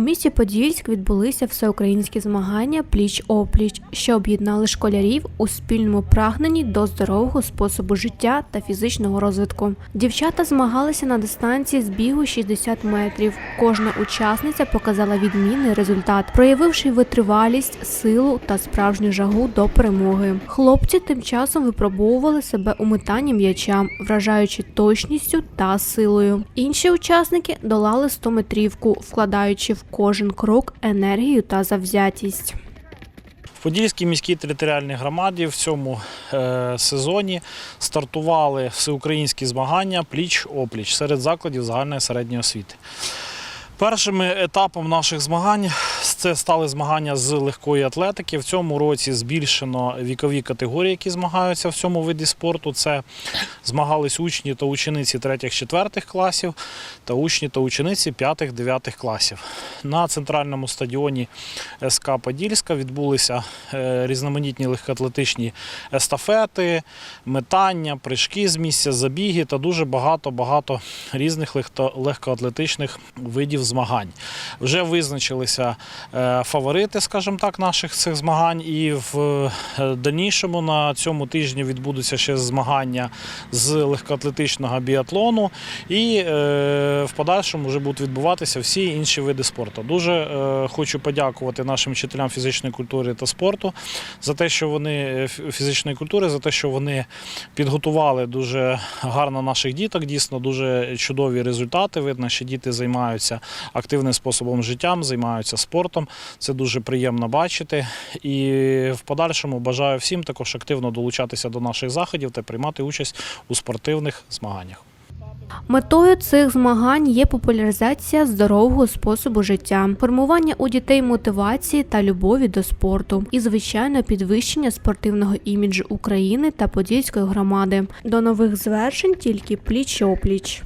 У місті Подільськ відбулися всеукраїнські змагання пліч-опліч, що об'єднали школярів у спільному прагненні до здорового способу життя та фізичного розвитку. Дівчата змагалися на дистанції з бігу 60 метрів. Кожна учасниця показала відмінний результат, проявивши витривалість, силу та справжню жагу до перемоги. Хлопці тим часом випробовували себе у метанні м'яча, вражаючи точністю та силою. Інші учасники долали 100-метрівку, вкладаючи в кожен крок енергію та завзятість. В Подільській міській територіальній громаді в цьому е, сезоні стартували всеукраїнські змагання пліч-опліч серед закладів загальної середньої освіти. Першим етапом наших змагань це стали змагання з легкої атлетики. В цьому році збільшено вікові категорії, які змагаються в цьому виді спорту. Це змагались учні та учениці 3-4 класів та учні та учениці 5-9 класів. На центральному стадіоні СК Подільська відбулися е, різноманітні легкоатлетичні естафети, метання, прыжки з місця, забіги та дуже багато-багато різних легкоатлетичних видів змагань. Вже визначилися е, фаворити, скажімо так, наших цих змагань, і в е, дальнішому на цьому тижні відбудуться ще змагання з легкоатлетичного біатлону, і е, в подальшому вже будуть відбуватися всі інші види спорту. Дуже хочу подякувати нашим вчителям фізичної культури та спорту за те, що вони фізичної культури, за те, що вони підготували дуже гарно наших діток. Дійсно, дуже чудові результати. Видно, що діти займаються активним способом життя, займаються спортом. Це дуже приємно бачити. І в подальшому бажаю всім також активно долучатися до наших заходів та приймати участь у спортивних змаганнях. Метою цих змагань є популяризація здорового способу життя, формування у дітей мотивації та любові до спорту і, звичайно, підвищення спортивного іміджу України та Подільської громади. До нових звершень тільки пліч-опліч.